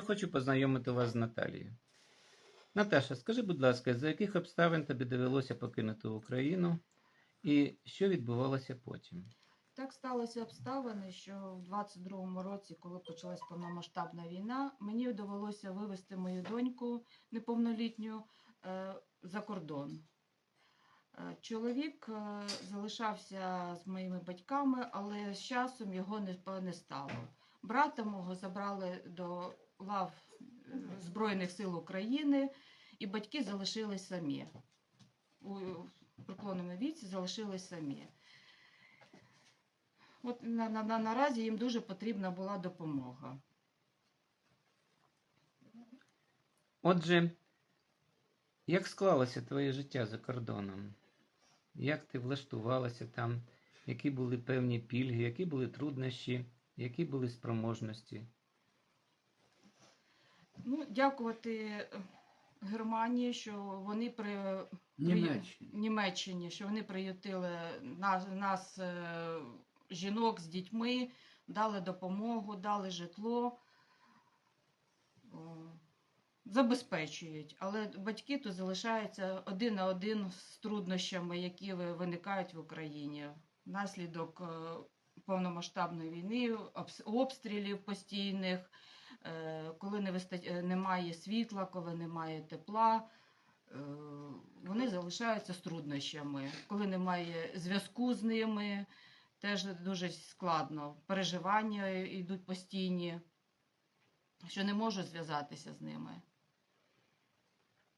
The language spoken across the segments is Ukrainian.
Хочу познайомити вас з Наталією. Наташа, скажи, будь ласка, за яких обставин тобі довелося покинути Україну і що відбувалося потім? Так сталося обставини, що в 22-му році, коли почалась повномасштабна війна, мені довелося вивезти мою доньку неповнолітню е, за кордон. Е, Чоловік е, залишався з моїми батьками, але з часом його не стало. Брата мого забрали до лав Збройних сил України, і батьки залишились самі. У преклонному віці залишились самі. От на, на, на, наразі їм дуже потрібна була допомога. Отже, як склалося твоє життя за кордоном? Як ти влаштувалася там? Які були певні пільги, які були труднощі, які були спроможності? Ну, дякувати е, Германії, що вони при Німеччині. Німеччині, що вони приютили нас, нас е, жінок з дітьми, дали допомогу, дали житло, забезпечують. Але батьки тут залишаються один на один з труднощами, які виникають в Україні внаслідок е, повномасштабної війни, обстрілів постійних, коли не виста- е, немає світла, коли немає тепла. Е, Вони залишаються з труднощами. Коли немає зв'язку з ними, теж дуже складно. Переживання йдуть постійні, що не можу зв'язатися з ними.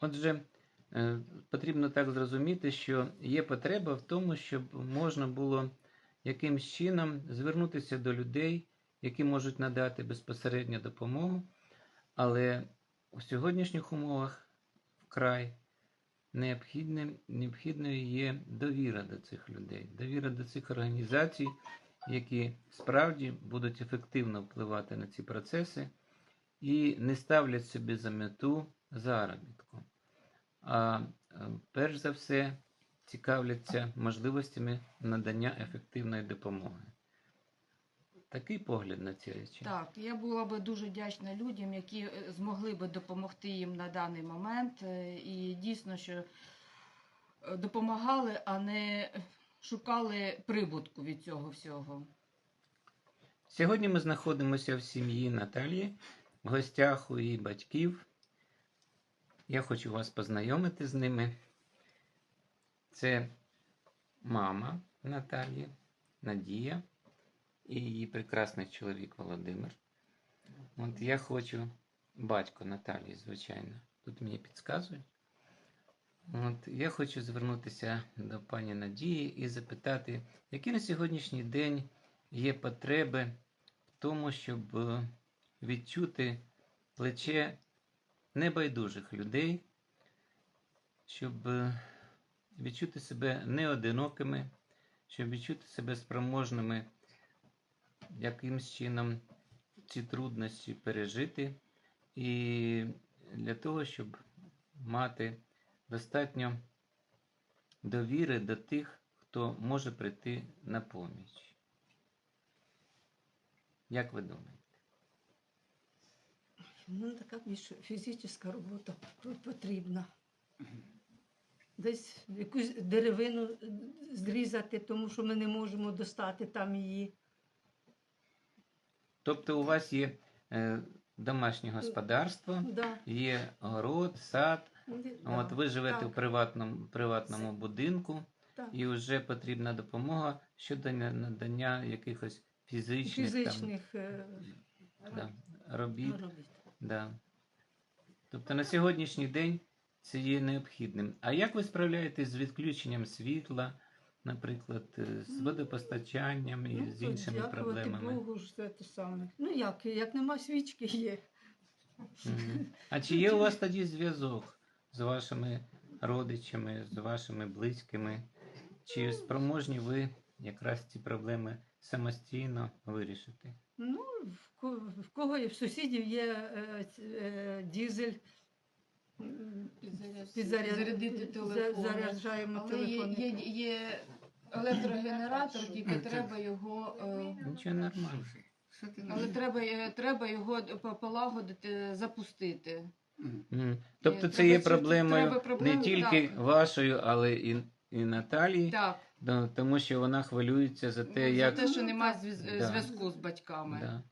Отже, е, потрібно так зрозуміти, що є потреба в тому, щоб можна було якимсь чином звернутися до людей, які можуть надати безпосередню допомогу, але у сьогоднішніх умовах вкрай необхідною є довіра до цих людей, довіра до цих організацій, які справді будуть ефективно впливати на ці процеси і не ставлять собі за мету заробітку, а е, перш за все цікавляться можливостями надання ефективної допомоги. Такий погляд на ці речі. Так, я була би дуже вдячна людям, які е, змогли би допомогти їм на даний момент. е, І дійсно, що е, допомагали, а не шукали прибутку від цього всього. Сьогодні ми знаходимося в сім'ї Наталії, в гостях у її батьків. Я хочу вас познайомити з ними. Це мама Наталії, Надія і її прекрасний чоловік Володимир. От я хочу, батько Наталії, звичайно, тут мені підказують. От я хочу звернутися до пані Надії і запитати, які на сьогоднішній день є потреби в тому, щоб відчути плече небайдужих людей, щоб відчути себе неодинокими, щоб відчути себе спроможними якимсь чином ці труднощі пережити, і для того, щоб мати достатньо довіри до тих, хто може прийти на поміч. Як ви думаєте? Ну, така більш фізична робота потрібна. Десь якусь деревину зрізати, тому що ми не можемо достати там її. Тобто у вас є е, домашнє господарство, Да. є город, сад. Да, От ви живете так, в приватному, приватному будинку, так. і вже потрібна допомога щодо на- надання якихось фізичних, фізичних е, там, да, робіт. робіт. Да. Тобто на сьогоднішній день це є необхідним. А як ви справляєтесь з відключенням світла, наприклад, е, з Ну, водопостачанням і Ну, з іншими дякувати проблемами? Богу, що це те саме. Ну як, як нема свічки, є. Мгм. А чи є у вас тоді зв'язок з вашими родичами, з вашими близькими? Чи спроможні ви якраз ці проблеми самостійно вирішити? Ну, в ко- в кого є, в сусідів є е, е, дізель. Підзаряд- Зарядити за- телефон. Заряджаємо Але є, телефон. є, є електрогенератор, тільки треба його. е, Нічого нормально. Але треба, е, треба його по- полагодити, запустити. Мгм. Тобто Е, це треба є цю- проблемою треба проблему, не тільки так. вашою, але і, і Наталії, Так, да, тому що вона хвилюється за те, за як те, що немає зв'яз- Да. зв'язку з батьками. Да.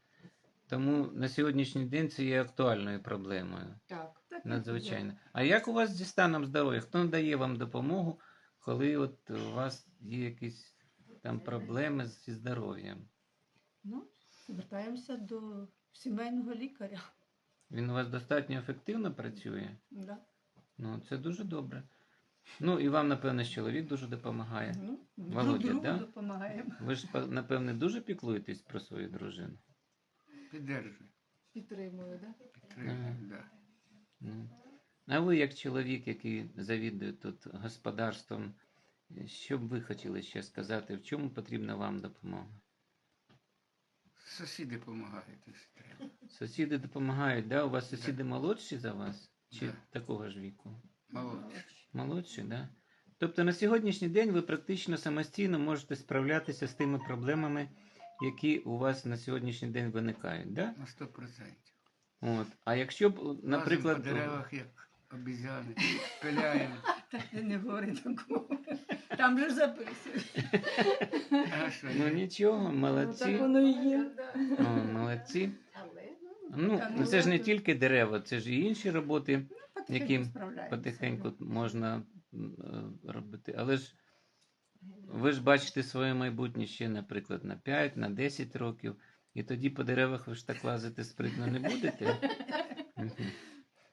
Тому на сьогоднішній день це є актуальною проблемою. Так. Так Надзвичайно. А як у вас зі станом здоров'я? Хто надає вам допомогу, коли от у вас є якісь там проблеми зі здоров'ям? Ну, звертаємося до сімейного лікаря. Він у вас достатньо ефективно працює? Да. Ну, це дуже добре. Ну, і вам, напевно, чоловік дуже допомагає. Ну, Володя, друг другу да? допомагаємо. Ви ж, напевне, дуже піклуєтесь про свою дружину. Піддержує, Підтримую, так? підтримує, Ага. да. Ну. А ви, як чоловік, який завідує тут господарством, що б ви хотіли ще сказати, в чому потрібна вам допомога? Сусіди допомагають, якщо треба. Сусіди допомагають, да? У вас сусіди молодші за вас? Чи Да. такого ж віку? Молодші. Молодші, да? Тобто на сьогоднішній день ви практично самостійно можете справлятися з тими проблемами, які у вас на сьогоднішній день виникають, да? На 100%. От. А якщо б, Лазимо наприклад, по деревах, як обізяни, пиляємо. Так ти не говори такого. Там же. А що, ну ні? нічого, Так молодці. воно і є. О, молодці. Ну, Та, ну, це ж не тільки дерева, це ж і інші роботи справляємося. потихеньку можна е, робити. Але ж ви ж бачите своє майбутнє ще, наприклад, на 5, на 10 років, і тоді по деревах ви ж так лазити спритно не будете.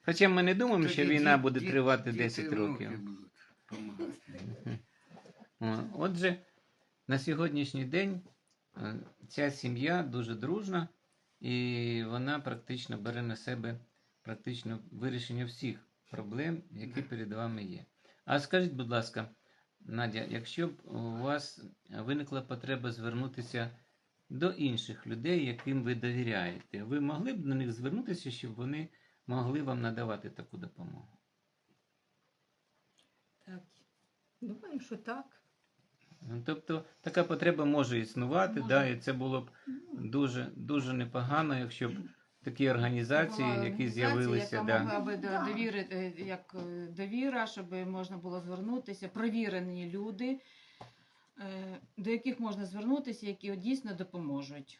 Хоча ми не думаємо, що війна буде тривати діти 10 років. Отже, на сьогоднішній день е, ця сім'я дуже дружна, і вона практично бере на себе практично вирішення всіх проблем, які перед вами є. А скажіть, будь ласка, Надя, якщо б у вас виникла потреба звернутися до інших людей, яким ви довіряєте, ви могли б до них звернутися, щоб вони могли вам надавати таку допомогу? Так. Думаю, що так. Ну, Тобто така потреба може існувати, Може. Да, і це було б дуже, дуже непогано, якщо б такі організації, Була які з'явилися, яка да. могла би Да. довірити, як е, довіра, щоб можна було звернутися, провірені люди, е, до яких можна звернутися, які дійсно допоможуть.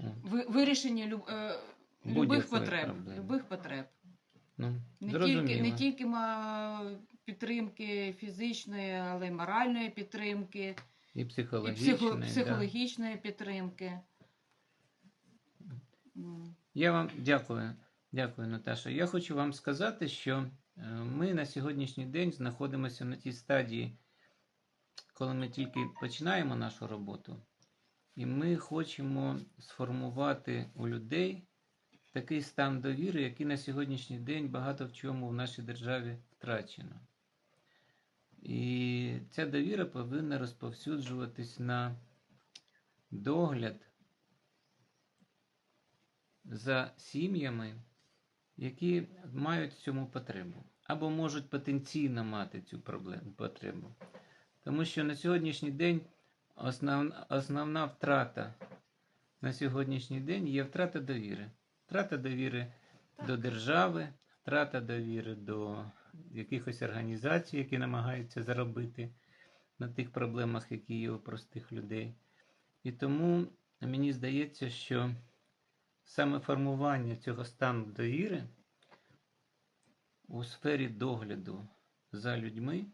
О, Ви- Вирішення люб, е, любих потреб. проблеми. Любих потреб. ну, Не зрозуміло. тільки, не тільки ма- підтримки фізичної, але й моральної підтримки, І і психологічної. да. підтримки. Я вам дякую, дякую, Наташа. Я хочу вам сказати, що е, ми на сьогоднішній день знаходимося на тій стадії, коли ми тільки починаємо нашу роботу, і ми хочемо сформувати у людей такий стан довіри, який на сьогоднішній день багато в чому в нашій державі втрачено. І ця довіра повинна розповсюджуватись на догляд за сім'ями, які мають в цьому потребу, або можуть потенційно мати цю потребу. Тому що на сьогоднішній день основ, основна втрата на сьогоднішній день є втрата довіри. Втрата довіри до держави, втрата довіри до якихось організацій, які намагаються заробити на тих проблемах, які є у простих людей. І тому мені здається, що саме формування цього стану довіри у сфері догляду за людьми,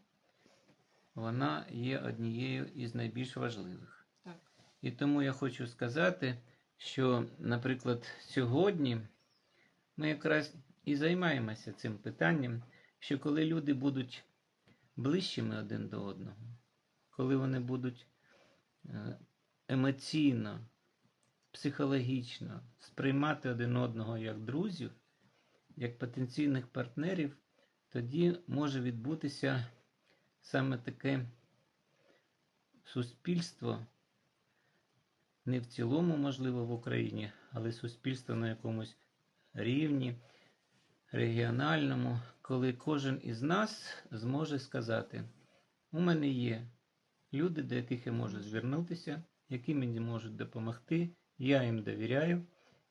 вона є однією із найбільш важливих. Так. І тому я хочу сказати, що, наприклад, сьогодні ми якраз і займаємося цим питанням, що коли люди будуть ближчими один до одного, коли вони будуть е, емоційно, психологічно сприймати один одного як друзів, як потенційних партнерів, тоді може відбутися саме таке суспільство, не в цілому, можливо, в Україні, але суспільство на якомусь рівні, регіональному, коли кожен із нас зможе сказати: у мене є люди, до яких я можу звернутися, які мені можуть допомогти. Я їм довіряю,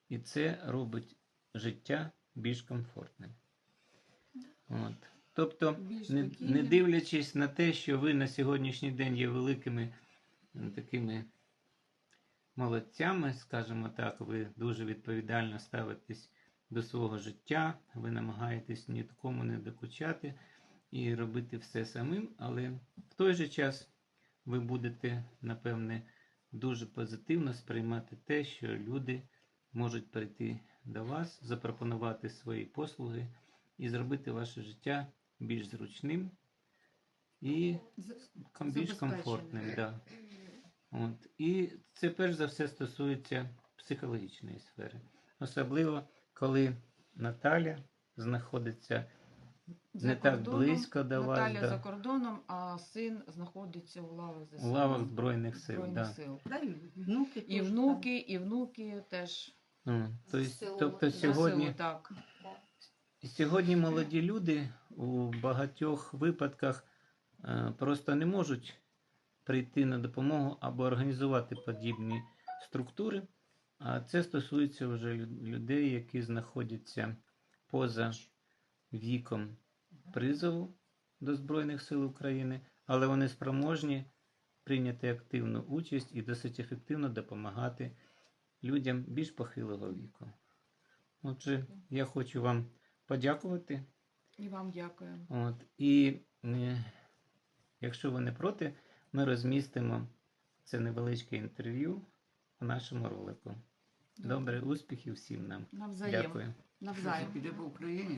і це робить життя більш комфортним. От. Тобто, не, не дивлячись на те, що ви на сьогоднішній день є великими такими молодцями, скажімо так, ви дуже відповідально ставитесь до свого життя, ви намагаєтесь ні кому не докучати і робити все самим, але в той же час ви будете, напевне, дуже позитивно сприймати те, що люди можуть прийти до вас, запропонувати свої послуги і зробити ваше життя більш зручним і більш комфортним. Да. От. І це перш за все стосується психологічної сфери. Особливо, коли Наталя знаходиться за не так близько до вас, Наталя да. за кордоном, а син знаходиться у лавах у лавах Збройних сил. Збройних Да. сил. Да, і внуки І внуки, і внуки теж Ну, то тобто сьогодні, сьогодні молоді люди у багатьох випадках е, просто не можуть прийти на допомогу або організувати подібні структури. А це стосується вже людей, які знаходяться поза віком призову до Збройних сил України, але вони спроможні прийняти активну участь і досить ефективно допомагати людям більш похилого віку. Отже, я хочу вам подякувати. І вам дякую. От, і е, якщо ви не проти, ми розмістимо це невеличке інтерв'ю у нашому ролику. Добре, успіхів всім нам. Навзаєм. Дякую. Навзаєм. піде по Україні?